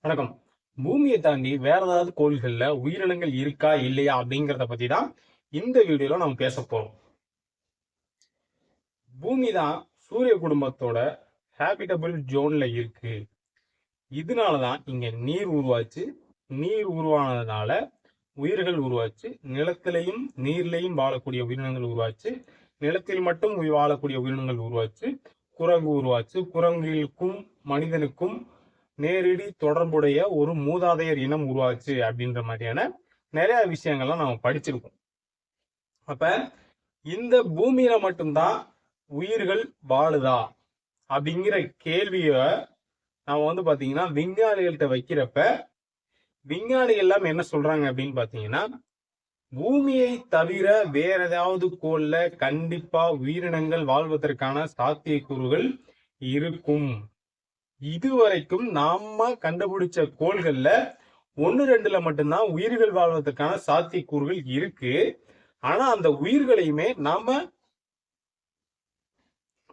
வணக்கம். பூமியை தாண்டி வேற ஏதாவது கோள்கள்ல உயிரினங்கள் இருக்கா இல்லையா அப்படிங்கறத பத்தி தான் இந்த வீடியோல நம்ம பேச போறோம். பூமி தான் சூரிய குடும்பத்தோட ஹேபிட்டபிள் ஜோன்ல இருக்கு. இதனாலதான் இங்க நீர் உருவாச்சு. நீர் உருவானதுனால உயிர்கள் உருவாச்சு. நிலத்திலையும் நீர்லையும் வாழக்கூடிய உயிரினங்கள் உருவாச்சு. நிலத்தில் மட்டும் வாழக்கூடிய உயிரினங்கள் உருவாச்சு. குரங்கு உருவாச்சு. குரங்குகளுக்கும் மனிதனுக்கும் நேரடி தொடர்புடைய ஒரு மூதாதையர் இனம் உருவாச்சு அப்படின்ற மாதிரியான நிறைய விஷயங்கள்லாம் நம்ம படிச்சிருக்கோம். அப்ப இந்த பூமியில மட்டும்தான் உயிர்கள் வாழுதா அப்படிங்கிற கேள்விய நம்ம வந்து பாத்தீங்கன்னா விஞ்ஞானிகள்கிட்ட வைக்கிறப்ப விஞ்ஞானிகள் எல்லாம் என்ன சொல்றாங்க அப்படின்னு பாத்தீங்கன்னா பூமியை தவிர வேற ஏதாவது கோள்ல கண்டிப்பா உயிரினங்கள் வாழ்வதற்கான சாத்தியக்கூறுகள் இருக்கும். இதுவரைக்கும் நாம கண்டுபிடிச்ச கோள்கள்ல ஒன்னு ரெண்டுல மட்டும்தான் உயிர்கள் வாழ்வதற்கான சாத்தியக்கூறுகள் இருக்கு. ஆனா அந்த உயிர்களையுமே நாம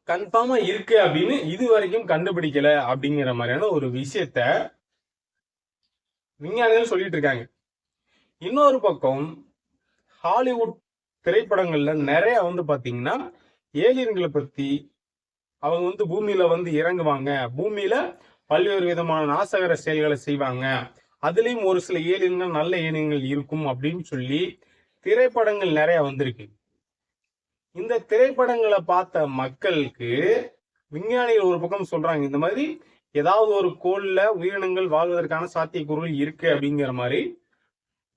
கன்ஃபார்மா இருக்கு அப்படின்னு இது வரைக்கும் கண்டுபிடிக்கல அப்படிங்கிற மாதிரியான ஒரு விஷயத்த விஞ்ஞானிகள் சொல்லிட்டு இருக்காங்க. இன்னொரு பக்கம் ஹாலிவுட் திரைப்படங்கள்ல நிறைய வந்து பாத்தீங்கன்னா ஏலியன்களை பத்தி அவங்க வந்து பூமியில வந்து இறங்குவாங்க. பூமியில பல்வேறு விதமான நாசகர செயல்களை செய்வாங்க. அதுலயும் ஒரு சில ஏலியன்கள் நல்ல ஏலியன்கள் இருக்கும் அப்படின்னு சொல்லி திரைப்படங்கள் நிறைய வந்திருக்கு. இந்த திரைப்படங்களை பார்த்த மக்களுக்கு விஞ்ஞானிகள் ஒரு பக்கம் சொல்றாங்க இந்த மாதிரி ஏதாவது ஒரு கோல்ல உயிரினங்கள் வாழ்வதற்கான சாத்தியக்கூறுகள் இருக்கு அப்படிங்கிற மாதிரி.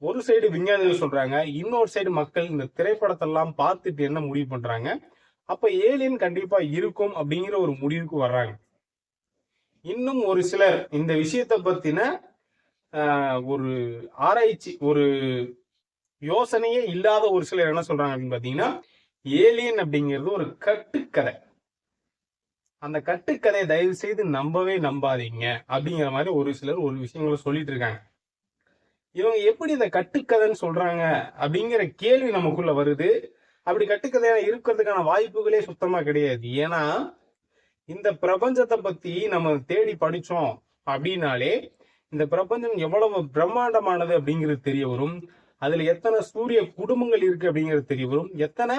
ஒரு சைடு விஞ்ஞானிகள் சொல்றாங்க இன்னொரு சைடு மக்கள் இந்த திரைப்படத்தெல்லாம் பார்த்துட்டு என்ன முடிவு பண்றாங்க? அப்ப ஏலியன் கண்டிப்பா இருக்கும் அப்படிங்கிற ஒரு முடிவுக்கு வர்றாங்க. இன்னும் ஒரு சிலர் இந்த விஷயத்தை பத்தின ஒரு ஆராய்ச்சி ஒரு யோசனையே இல்லாத ஒரு சிலர் என்ன சொல்றாங்க அப்படின்னு பாத்தீங்கன்னா ஏலியன் அப்படிங்கிறது ஒரு கட்டுக்கதை. அந்த கட்டுக்கதையை தயவு செய்து நம்பவே நம்பாதீங்க அப்படிங்கிற மாதிரி ஒரு சிலர் ஒரு விஷயங்களை சொல்லிட்டு இருக்காங்க. இவங்க எப்படி இந்த கட்டுக்கதைன்னு சொல்றாங்க அப்படிங்கிற கேள்வி நமக்குள்ள வருது. அப்படி கட்டுக்கதையா இருக்கிறதுக்கான வாய்ப்புகளே சுத்தமா கிடையாது. ஏன்னா இந்த பிரபஞ்சத்தை பத்தி நம்ம தேடி படிச்சோம் அப்படின்னாலே இந்த பிரபஞ்சம் எவ்வளவு பிரம்மாண்டமானது அப்படிங்கிறது தெரிய வரும். அதுல எத்தனை சூரிய குடும்பங்கள் இருக்கு அப்படிங்கிறது தெரிய வரும். எத்தனை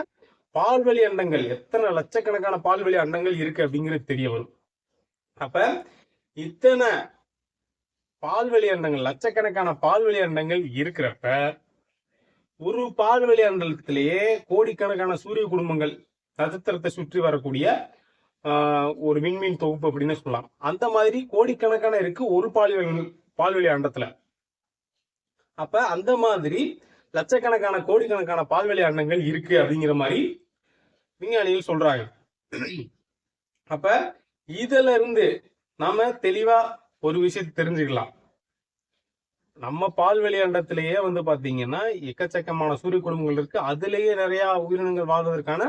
பால்வெளி அண்டங்கள் எத்தனை லட்சக்கணக்கான பால்வெளி அண்டங்கள் இருக்கு அப்படிங்கிறது தெரிய வரும். அப்ப இத்தனை பால்வெளி அண்டங்கள் லட்சக்கணக்கான பால்வெளி அண்டங்கள் இருக்கிறப்ப ஒரு பால்வெளி அண்டத்திலேயே கோடிக்கணக்கான சூரிய குடும்பங்கள் நட்சத்திரத்தை சுற்றி வரக்கூடிய ஆஹ், ஒரு விண்மீன் தொகுப்பு அப்படின்னு சொல்லலாம். அந்த மாதிரி கோடிக்கணக்கான இருக்கு ஒரு பால்வெளி பால்வெளி அண்டத்துல அப்ப அந்த மாதிரி லட்சக்கணக்கான கோடிக்கணக்கான பால்வெளி அண்டங்கள் இருக்கு அப்படிங்கிற மாதிரி விஞ்ஞானிகள் சொல்றாங்க. அப்ப இதுல இருந்து நாம தெளிவா ஒரு விஷயத்தை தெரிஞ்சுக்கலாம். நம்ம பால்வெளி அண்டத்திலேயே வந்து பாத்தீங்கன்னா எக்கச்சக்கமான சூரிய குடும்பங்கள் இருக்கு. அதுலேயே நிறைய உயிரினங்கள் வாழ்வதற்கான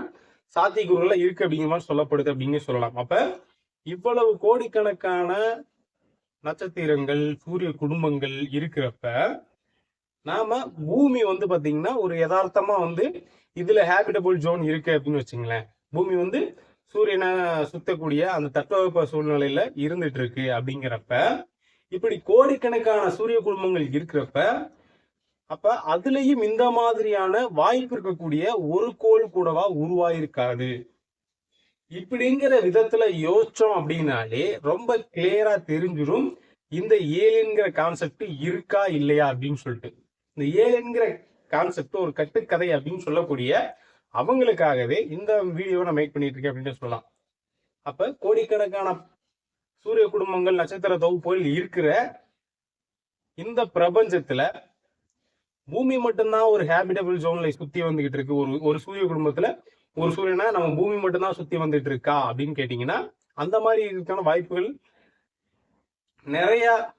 சாத்தியக்கூறுகள் இருக்கு அப்படிங்கிற மாதிரி சொல்லப்படுது அப்படின்னு சொல்லலாம். அப்ப இவ்வளவு கோடிக்கணக்கான நட்சத்திரங்கள் சூரிய குடும்பங்கள் இருக்கிறப்ப நாம பூமி வந்து பாத்தீங்கன்னா ஒரு யதார்த்தமா வந்து இதுல ஹேபிட்டபிள் ஜோன் இருக்கு அப்படின்னு வச்சுங்களேன். பூமி வந்து சூரியனை சுத்தக்கூடிய அந்த தட்பவெப்ப சூழ்நிலையில இருந்துட்டு இருக்கு அப்படிங்கிறப்ப இப்படி கோடிக்கணக்கான சூரிய குடும்பங்கள் இருக்கிறப்ப அப்ப அதுலயும் இந்த மாதிரியான வாய்ப்பு இருக்கக்கூடிய ஒரு கோள் கூடவா உருவாயிருக்காது. இப்படிங்கிற விதத்துல யோசிச்சோம் அப்படின்னாலே ரொம்ப கிளியரா தெரிஞ்சிடும் இந்த ஏலியன்கிற கான்செப்ட் இருக்கா இல்லையா அப்படின்னு சொல்லிட்டு. இந்த ஏலியன்கிற கான்செப்ட் ஒரு கட்டுக்கதை அப்படின்னு சொல்லக்கூடிய அவங்களுக்காகவே இந்த வீடியோவை நான் மேக் பண்ணிட்டு இருக்கேன் அப்படின்னு சொல்லலாம். அப்ப கோடிக்கணக்கான சூரிய குடும்பங்கள் நட்சத்திர தொகுப்புகள் இருக்கிற இந்த பிரபஞ்சத்துல பூமி மட்டும்தான் ஒரு ஹேபிட்டபிள் ஜோன்ல சுத்தி வந்துகிட்டு இருக்கு. ஒரு ஒரு சூரிய குடும்பத்துல ஒரு சூரியனா நம்ம பூமி மட்டும்தான் சுத்தி வந்துட்டு இருக்கா அப்படின்னு கேட்டீங்கன்னா அந்த மாதிரி இருக்கான வாய்ப்புகள் நிறைய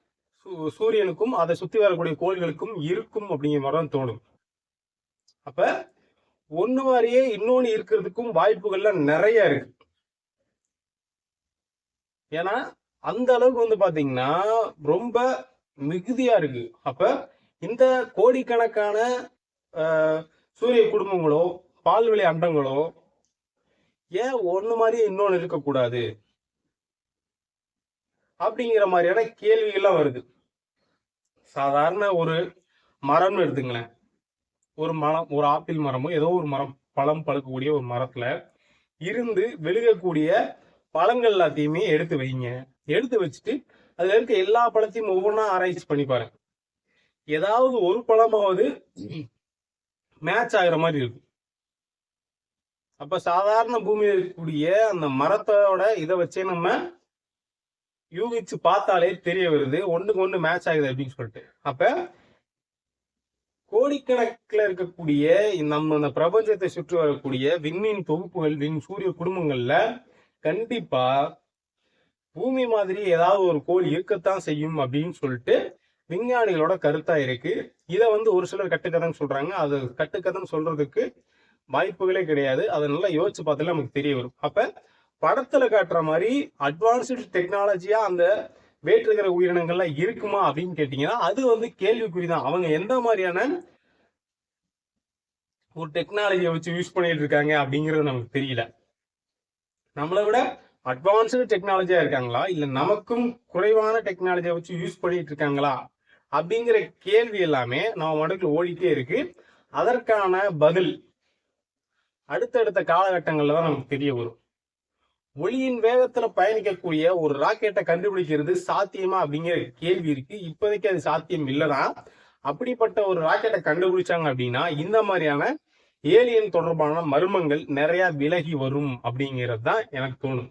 சூ- சூரியனுக்கும் அதை சுத்தி வரக்கூடிய கோள்களுக்கும் இருக்கும் அப்படிங்கிற மாதிரி தான் தோணும். அப்ப ஒண்ணு மாதிரியே இன்னொன்னு இருக்கிறதுக்கும் வாய்ப்புகள்லாம் நிறைய இருக்கு. ஏன்னா அந்த அளவுக்கு வந்து பாத்தீங்கன்னா ரொம்ப மிகுதியா இருக்கு. அப்ப இந்த கோடிக்கணக்கான சூரிய குடும்பங்களோ பால்வெளி அண்டங்களோ ஏன் ஒண்ணு மாதிரியே இன்னொன்னு இருக்கக்கூடாது? அப்படிங்கிற மாதிரியான கேள்விகள்லாம் வருது. சாதாரண ஒரு மரம்னு எடுத்துங்களேன். ஒரு மரம் ஒரு ஆப்பிள் மரமோ ஏதோ ஒரு மரம் பழம் பழுக்கக்கூடிய ஒரு மரத்துல இருந்து வெளியக்கூடிய பழங்கள் எல்லாத்தையுமே எடுத்து வைங்க. எடுத்து வச்சுட்டு அதுல இருக்க எல்லா பழத்தையும் ஒவ்வொன்றா ஆராய்ச்சி பண்ணி பாருங்க. ஏதாவது ஒரு பழமாவது மேட்ச் ஆகுற மாதிரி இருக்கும். அப்ப சாதாரண பூமியில இருக்கக்கூடிய அந்த மரத்தோட இதை வச்சே நம்ம யூகிச்சு பார்த்தாலே தெரிய வருது ஒண்ணுக்கு ஒண்ணு மேட்ச் ஆகுது அப்படின்னு சொல்லிட்டு. அப்ப கோடிக்கணக்கில் இருக்கக்கூடிய நம்ம இந்த பிரபஞ்சத்தை சுற்றி வரக்கூடிய விண்மீன் தொகுப்புகள் விண் சூரிய குடும்பங்கள்ல கண்டிப்பா பூமி மாதிரி ஏதாவது ஒரு கோள் இருக்கத்தான் செய்யும் அப்படின்னு சொல்லிட்டு விஞ்ஞானிகளோட கருத்தா இருக்கு. இதை வந்து ஒரு சிலர் கட்டுக்கதைன்னு சொல்றாங்க. அது கட்டுக்கதைன்னு சொல்றதுக்கு வாய்ப்புகளே கிடையாது. அதை நல்லா யோசிச்சு பார்த்தாலே நமக்கு தெரிய வரும். அப்ப படத்துல காட்டுற மாதிரி அட்வான்ஸ்டு டெக்னாலஜியா அந்த வேற்றுகிற உயிரினங்கள்லாம் இருக்குமா அப்படின்னு கேட்டீங்கன்னா அது வந்து கேள்விக்குறிதான். அவங்க எந்த மாதிரியான ஒரு டெக்னாலஜியை வச்சு யூஸ் பண்ணிட்டு இருக்காங்க அப்படிங்கிறது நமக்கு தெரியல. நம்மளை விட அட்வான்ஸ்டு டெக்னாலஜியா இருக்காங்களா? இல்ல நமக்கும் குறைவான டெக்னாலஜியை வச்சு யூஸ் பண்ணிட்டு இருக்காங்களா? அப்படிங்கிற கேள்வி எல்லாமே நம்ம மடக்குல ஓடிட்டே இருக்கு. அதற்கான பதில் அடுத்தடுத்த காலகட்டங்கள்ல தான் நமக்கு தெரிய வரும். ஒளியின் வேகத்துல பயணிக்கக்கூடிய ஒரு ராக்கெட்டை கண்டுபிடிக்கிறது சாத்தியமா அப்படிங்கிற கேள்வி இருக்கு. இப்போதைக்கு அது சாத்தியம் இல்லதான். அப்படிப்பட்ட ஒரு ராக்கெட்டை கண்டுபிடிச்சாங்க அப்படின்னா இந்த மாதிரியான ஏலியன் தொடர்பான மர்மங்கள் நிறைய விலகி வரும் அப்படிங்கிறது தான் எனக்கு தோணும்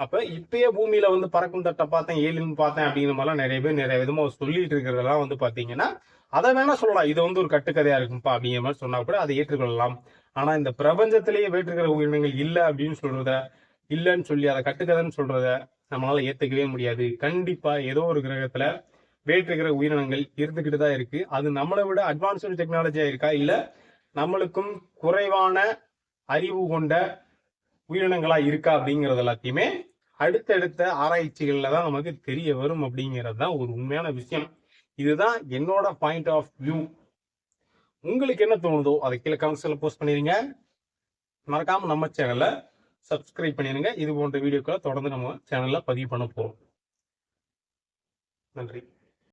அப்ப இப்பயே பூமியில வந்து பறக்கும் தட்டை பார்த்தேன் ஏலியன் பார்த்தேன் அப்படிங்கிற மாதிரிலாம் நிறைய பேர் நிறைய விதமா சொல்லிட்டு இருக்கிறதெல்லாம் வந்து பாத்தீங்கன்னா அதை வேணா சொல்லலாம். இது வந்து ஒரு கட்டுக்கதையா இருக்கும்ப்பா அப்படிங்கிற மாதிரி சொன்னா கூட அதை ஏற்றுக்கொள்ளலாம். ஆனா இந்த பிரபஞ்சத்திலேயே வேற்றுக்கிற உயிரினங்கள் இல்லை அப்படின்னு சொல்றத இல்லைன்னு சொல்லி அதை கட்டுக்கதைன்னு சொல்றத நம்மளால ஏத்துக்கவே முடியாது. கண்டிப்பா ஏதோ ஒரு கிரகத்துல வேற்றுக்கிற உயிரினங்கள் இருந்துகிட்டு தான் இருக்கு. அது நம்மளை விட அட்வான்ஸ்டு டெக்னாலஜியா இருக்கா? இல்ல நம்மளுக்கும் குறைவான அறிவு கொண்ட உயிரினங்களா இருக்கா அப்படிங்கறது எல்லாத்தையுமே அடுத்தடுத்த ஆராய்ச்சிகள்ல தான் நமக்கு தெரிய வரும் அப்படிங்கிறது தான் ஒரு உண்மையான விஷயம். இதுதான் என்னோட பாயிண்ட் ஆஃப் வியூ உங்களுக்கு என்ன தோணுதோ அதை கீழே கமெண்ட்ஸில் போஸ்ட் பண்ணிருங்க. மறக்காம நம்ம சேனலை சப்ஸ்கிரைப் பண்ணிருங்க. இது போன்ற வீடியோக்களை தொடர்ந்து நம்ம சேனல்ல பதிவு பண்ண போறோம். நன்றி.